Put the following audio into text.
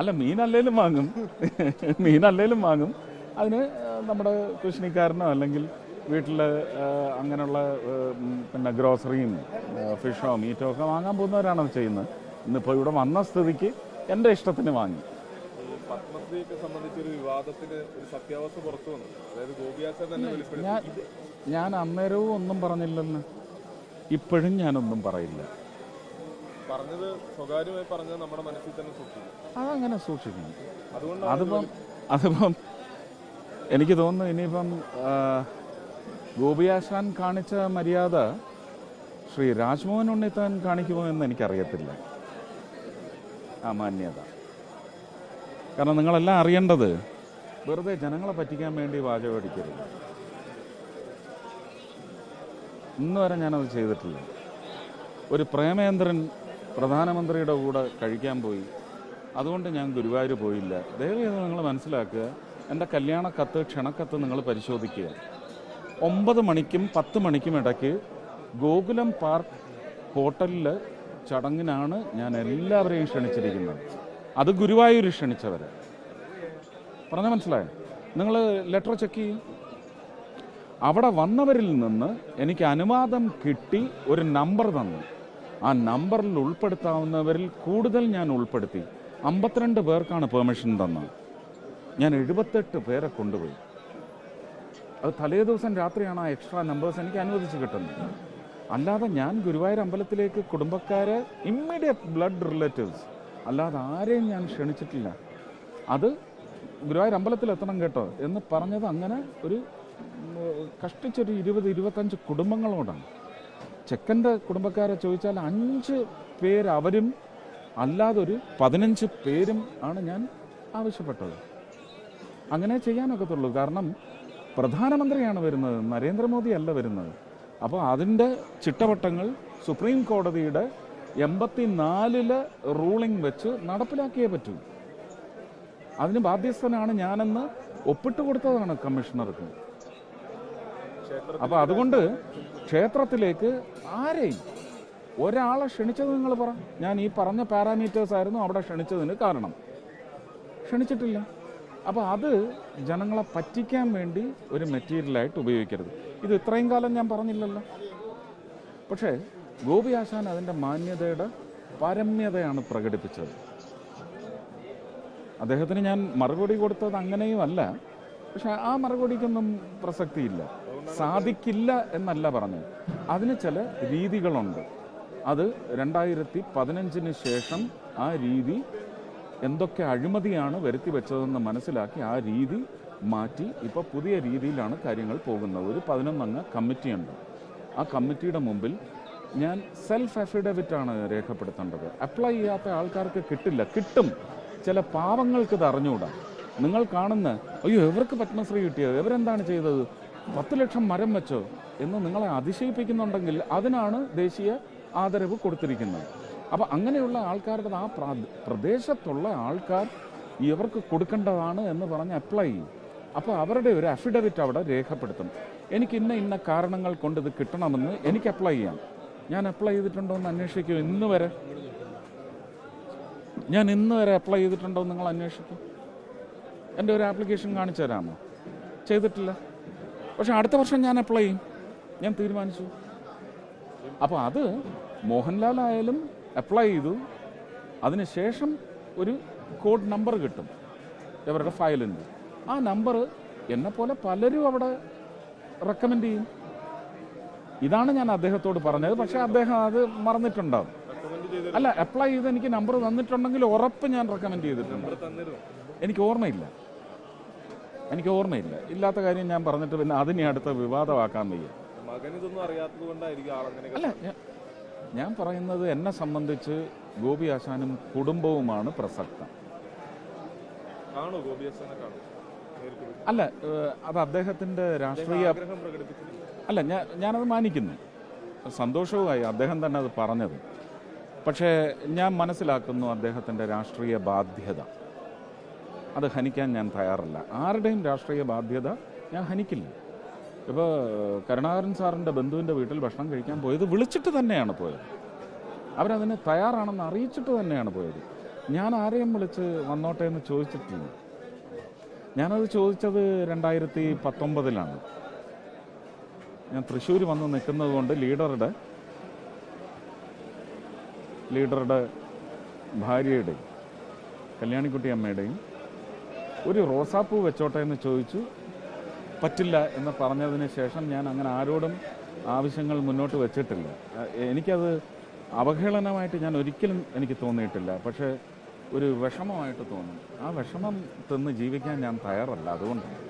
അല്ല മീനല്ലേലും വാങ്ങും. മീനല്ലേലും വാങ്ങും. അതിന് നമ്മുടെ കുശിനിക്കാരനോ അല്ലെങ്കിൽ വീട്ടിൽ അങ്ങനെയുള്ള പിന്നെ ഗ്രോസറിയും ഫിഷോ മീറ്റോ ഒക്കെ വാങ്ങാൻ പോകുന്നവരാണ് അത് ചെയ്യുന്നത്. ഇന്നിപ്പോൾ ഇവിടെ വന്ന സ്ഥിതിക്ക് എന്റെ ഇഷ്ടത്തിന് വാങ്ങി. പത്മശ്രീയൊക്കെ ഒരു വിവാദത്തിന് ഒരു സത്യാവസ്ഥ പുറത്തു വന്നു. അതായത് ഗോപിയാച്ചൻ തന്നെ ഞാൻ അന്നേരവും ഒന്നും പറഞ്ഞില്ലെന്ന്. ഇപ്പോഴും ഞാനൊന്നും പറയില്ല. പറഞ്ഞത് സ്വകാര്യമായി പറഞ്ഞത് നമ്മുടെ മനസ്സിൽ തന്നെ സൂക്ഷിക്കും. അതങ്ങനെ സൂക്ഷിക്കണം അതിപ്പം അതിപ്പം എനിക്ക് തോന്നുന്നു ഇനിയിപ്പം ഗോപിയാശാൻ കാണിച്ച മര്യാദ ശ്രീ രാജ്മോഹൻ ഉണ്ണിത്താൻ കാണിക്കുമോ എന്ന് എനിക്കറിയത്തില്ല. ആ മാന്യത കാരണം നിങ്ങളെല്ലാം അറിയേണ്ടത് വെറുതെ ജനങ്ങളെ പറ്റിക്കാൻ വേണ്ടി വാചകടിക്കരുത് ഇന്ന് വരെ ഞാനത് ചെയ്തിട്ടില്ല. ഒരു പ്രേമേന്ദ്രൻ പ്രധാനമന്ത്രിയുടെ കൂടെ കഴിക്കാൻ പോയി. അതുകൊണ്ട് ഞാൻ ഗുരുവായൂർ പോയില്ല. ദയവേത് നിങ്ങൾ മനസ്സിലാക്കുക എന്റെ കല്യാണ കത്ത് ക്ഷണക്കത്ത് നിങ്ങൾ പരിശോധിക്കുക. ഒമ്പത് മണിക്കും പത്ത് മണിക്കും ഇടയ്ക്ക് ഗോകുലം പാർക്ക് ഹോട്ടലിൽ ചടങ്ങിനാണ് ഞാൻ എല്ലാവരെയും ക്ഷണിച്ചിരിക്കുന്നത്. അത് ഗുരുവായൂർ ക്ഷണിച്ചവർ പറഞ്ഞാൽ മനസ്സിലായോ? നിങ്ങൾ ലെറ്റർ ചെക്ക് ചെയ്യും. അവിടെ വന്നവരിൽ നിന്ന് എനിക്ക് അനുവാദം കിട്ടി ഒരു നമ്പർ തന്നു. ആ നമ്പറിൽ ഉൾപ്പെടുത്താവുന്നവരിൽ കൂടുതൽ ഞാൻ ഉൾപ്പെടുത്തി. അമ്പത്തിരണ്ട് പേർക്കാണ് പെർമിഷൻ തന്നത്. ഞാൻ എഴുപത്തെട്ട് പേരെ കൊണ്ടുപോയി. അത് തലേ ദിവസം രാത്രിയാണ് ആ എക്സ്ട്രാ നമ്പേഴ്സ് എനിക്ക് അനുവദിച്ച് കിട്ടുന്നത്. അല്ലാതെ ഞാൻ ഗുരുവായൂർ അമ്പലത്തിലേക്ക് കുടുംബക്കാരെ ഇമ്മീഡിയറ്റ് ബ്ലഡ് റിലേറ്റീവ്സ് അല്ലാതെ ആരെയും ഞാൻ ക്ഷണിച്ചിട്ടില്ല. അത് ഗുരുവായൂർ അമ്പലത്തിൽ എത്തണം കേട്ടോ എന്ന് പറഞ്ഞത് അങ്ങനെ ഒരു കഷ്ടിച്ചൊരു ഇരുപത് ഇരുപത്തഞ്ച് കുടുംബങ്ങളോടാണ്. ചെക്കന്റെ കുടുംബക്കാരെ ചോദിച്ചാൽ അഞ്ച് പേര് അവരും അല്ലാതെ ഒരു പതിനഞ്ച് പേരും ആണ് ഞാൻ ആവശ്യപ്പെട്ടത്. അങ്ങനെ ചെയ്യാനൊക്കത്തുള്ളൂ. കാരണം പ്രധാനമന്ത്രിയാണ് വരുന്നത് നരേന്ദ്രമോദി അല്ല വരുന്നത്. അപ്പോൾ അതിന്റെ ചിട്ടവട്ടങ്ങൾ സുപ്രീം കോടതിയുടെ എൺപത്തി നാലിലെ റൂളിംഗ് വെച്ച് നടപ്പിലാക്കിയേ പറ്റൂ. അതിന് ബാധ്യസ്ഥനാണ് ഞാനെന്ന് ഒപ്പിട്ട് കൊടുത്തതാണ് കമ്മീഷണർക്ക്. അപ്പോൾ അതുകൊണ്ട് ക്ഷേത്രത്തിലേക്ക് ആരെയും ഒരാളെ ക്ഷണിച്ചത് നിങ്ങൾ പറ. ഞാൻ ഈ പറഞ്ഞ പാരാമീറ്റേഴ്സ് ആയിരുന്നു അവിടെ ക്ഷണിച്ചതിന് കാരണം. ക്ഷണിച്ചിട്ടില്ല. അപ്പോൾ അത് ജനങ്ങളെ പറ്റിക്കാൻ വേണ്ടി ഒരു മെറ്റീരിയലായിട്ട് ഉപയോഗിക്കരുത്. ഇത് ഇത്രയും കാലം ഞാൻ പറഞ്ഞില്ലല്ലോ. പക്ഷേ ഗോപി ആശാൻ അതിന്റെ മാന്യതയുടെ പരമ്യതയാണ് പ്രകടിപ്പിച്ചത്. അദ്ദേഹത്തിന് ഞാൻ മറുപടി കൊടുത്തത് അങ്ങനെയും അല്ല. പക്ഷെ ആ മറുപടിക്കൊന്നും പ്രസക്തിയില്ല. സാധിക്കില്ല എന്നല്ല പറഞ്ഞത്. അതിന് ചില രീതികളുണ്ട്. അത് രണ്ടായിരത്തി പതിനഞ്ചിന് ശേഷം ആ രീതി എന്തൊക്കെ അഴിമതിയാണ് വരുത്തി വെച്ചതെന്ന് മനസ്സിലാക്കി ആ രീതി മാറ്റി ഇപ്പോൾ പുതിയ രീതിയിലാണ് കാര്യങ്ങൾ പോകുന്നത്. ഒരു പതിനൊന്നംഗ കമ്മിറ്റിയുണ്ട്. ആ കമ്മിറ്റിയുടെ മുമ്പിൽ ഞാൻ സെൽഫ് അഫിഡവിറ്റ് ആണ് രേഖപ്പെടുത്തേണ്ടത്. അപ്ലൈ ചെയ്യാത്ത ആൾക്കാർക്ക് കിട്ടില്ല. കിട്ടും. ചില പാവങ്ങൾക്ക് ഇത് അറിഞ്ഞുകൂടാ നിങ്ങൾ കാണുന്ന അയ്യോ എവർക്ക് പത്മശ്രീ കിട്ടിയത്? ഇവരെന്താണ് ചെയ്തത്? പത്ത് ലക്ഷം മരം വെച്ചോ എന്ന് നിങ്ങളെ അതിശയിപ്പിക്കുന്നുണ്ടെങ്കിൽ അതിനാണ് ദേശീയ ആദരവ് കൊടുത്തിരിക്കുന്നത്. അപ്പോൾ അങ്ങനെയുള്ള ആൾക്കാരുടെ ആ പ്രാ- പ്രദേശത്തുള്ള ആൾക്കാർ ഇവർക്ക് കൊടുക്കേണ്ടതാണ് എന്ന് പറഞ്ഞ് അപ്ലൈ ചെയ്യും. അപ്പോൾ അവരുടെ ഒരു അഫിഡവിറ്റ് അവിടെ രേഖപ്പെടുത്തും. എനിക്ക് ഇന്ന ഇന്ന കാരണങ്ങൾ കൊണ്ട് ഇത് കിട്ടണമെന്ന് എനിക്ക് അപ്ലൈ ചെയ്യാം. ഞാൻ അപ്ലൈ ചെയ്തിട്ടുണ്ടോ എന്ന് അന്വേഷിക്കും. ഇന്ന് വരെ. ഞാൻ ഇന്ന് വരെ അപ്ലൈ ചെയ്തിട്ടുണ്ടോ എന്ന് നിങ്ങൾ അന്വേഷിക്കും. എന്റെ ഒരു ആപ്ലിക്കേഷൻ കാണിച്ചു തരാമോ? ചെയ്തിട്ടില്ല. പക്ഷെ അടുത്ത വർഷം ഞാൻ അപ്ലൈ ചെയ്യും. ഞാൻ തീരുമാനിച്ചു. അപ്പോൾ അത് മോഹൻലാൽ ആയാലും അപ്ലൈ ചെയ്തു. അതിനുശേഷം ഒരു കോഡ് നമ്പർ കിട്ടും. ഇവരുടെ ഫയലിന്റെ ആ നമ്പർ എന്നെപ്പോലെ പലരും അവിടെ റെക്കമെൻഡ് ചെയ്യും. ഇതാണ് ഞാൻ അദ്ദേഹത്തോട് പറഞ്ഞത്. പക്ഷേ അദ്ദേഹം അത് മറന്നിട്ടുണ്ടാവും. അല്ല അപ്ലൈ ചെയ്ത് എനിക്ക് നമ്പർ തന്നിട്ടുണ്ടെങ്കിൽ ഉറപ്പ് ഞാൻ റെക്കമെൻഡ് ചെയ്തിട്ടുണ്ട്. എനിക്ക് ഓർമ്മയില്ല. എനിക്ക് ഓർമ്മയില്ല. ഇല്ലാത്ത കാര്യം ഞാൻ പറഞ്ഞിട്ട് പിന്നെ അതിനെ അടുത്ത വിവാദമാക്കാൻ വയ്യ. അല്ല ഞാൻ- പറയുന്നത് എന്നെ സംബന്ധിച്ച് ഗോപി ആശാനും കുടുംബവുമാണ് പ്രസക്തം. അല്ല അത് അദ്ദേഹത്തിന്റെ രാഷ്ട്രീയ അല്ല ഞാൻ ഞാനത് മാനിക്കുന്നു. സന്തോഷവുമായി അദ്ദേഹം തന്നെ അത് പറഞ്ഞത്. പക്ഷേ ഞാൻ മനസ്സിലാക്കുന്നു അദ്ദേഹത്തിന്റെ രാഷ്ട്രീയ ബാധ്യത. അത് ഹനിക്കാൻ ഞാൻ തയ്യാറല്ല. ആരുടെയും രാഷ്ട്രീയ ബാധ്യത ഞാൻ ഹനിക്കില്ല. ഇപ്പോൾ കരുണാകരൻ സാറിന്റെ ബന്ധുവിന്റെ വീട്ടിൽ ഭക്ഷണം കഴിക്കാൻ പോയത് വിളിച്ചിട്ട് തന്നെയാണ് പോയത്. അവരതിന് തയ്യാറാണെന്ന് അറിയിച്ചിട്ട് തന്നെയാണ് പോയത്. ഞാൻ ആരെയും വിളിച്ച് വന്നോട്ടെ എന്ന് ചോദിച്ചിട്ടില്ല. ഞാനത് ചോദിച്ചത് രണ്ടായിരത്തി പത്തൊമ്പതിലാണ്. ഞാൻ തൃശ്ശൂർ വന്ന് നിൽക്കുന്നത് കൊണ്ട് ലീഡറുടെ ലീഡറുടെ ഭാര്യയുടെയും കല്യാണിക്കുട്ടി അമ്മയുടെയും ഒരു റോസാപ്പൂ വെച്ചോട്ടെ എന്ന് ചോദിച്ചു. പറ്റില്ല എന്ന് പറഞ്ഞതിന് ശേഷം ഞാൻ അങ്ങനെ ആരോടും ആവശ്യങ്ങൾ മുന്നോട്ട് വെച്ചിട്ടില്ല. എനിക്കത് അവഹേളനമായിട്ട് ഞാൻ ഒരിക്കലും എനിക്ക് തോന്നിയിട്ടില്ല. പക്ഷേ ഒരു വിഷമമായിട്ട് തോന്നും. ആ വിഷമം തിന്ന് ജീവിക്കാൻ ഞാൻ തയ്യാറല്ല. അതുകൊണ്ട്